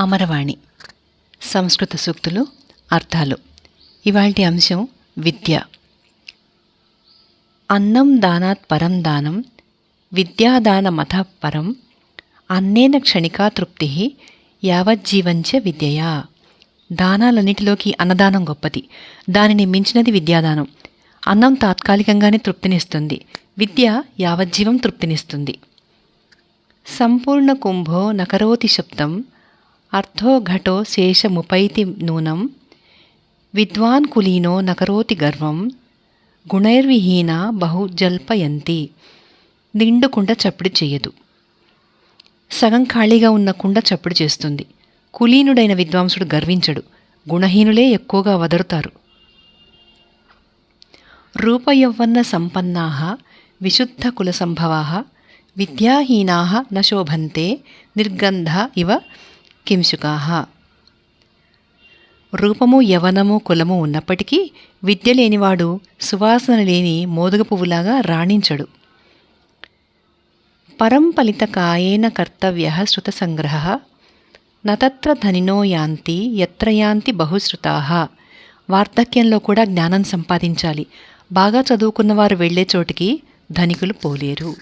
అమరవాణి. సంస్కృత సూక్తులు అర్థాలు. ఇవాల్టి అంశం విద్య. అన్నం దానాత్ పరం దానం విద్యాదానమథ పరం అన్నేన క్షణికా తృప్తి యావజ్జీవంచ విద్యయా. దానాలన్నిటిలోకి అన్నదానం గొప్పది. దానిని మించినది విద్యాదానం. అన్నం తాత్కాలికంగానే తృప్తినిస్తుంది. విద్య యావజ్జీవం తృప్తినిస్తుంది. సంపూర్ణ కుంభో నకరోతి శబ్దం అర్థో ఘటో శేషముపైతి నూనం విద్వాన్ కులీనో నకరోతి గర్వం గుణైర్విహీన బహు జల్పయంతి నిండు చప్పుడు చేయదు. సగం ఖాళీగా ఉన్న కుండ చప్పుడు చేస్తుంది. కులీనుడైన విద్వాంసుడు గర్వించడు. గుణహీనులే ఎక్కువగా వదరుతారు. రూపయౌవన్న సంపన్నా విశుద్ధ కుల సంభవా విద్యాహీనా న శోభంతే నిర్గంధ ఇవ కింశుకాహ రూపము యవనము కులము ఉన్నప్పటికీ విద్య లేనివాడు సువాసన లేని మోదుగ పువ్వులాగా రాణించడు. పరం కాయేన కర్తవ్య శృత సంగ్రహ నతత్ర ధనినో యాంతి ఎత్ర యాంతి బహుశ్రుతా. వార్ధక్యంలో కూడా జ్ఞానం సంపాదించాలి. బాగా చదువుకున్నవారు వెళ్ళే చోటికి ధనికులు పోలేరు.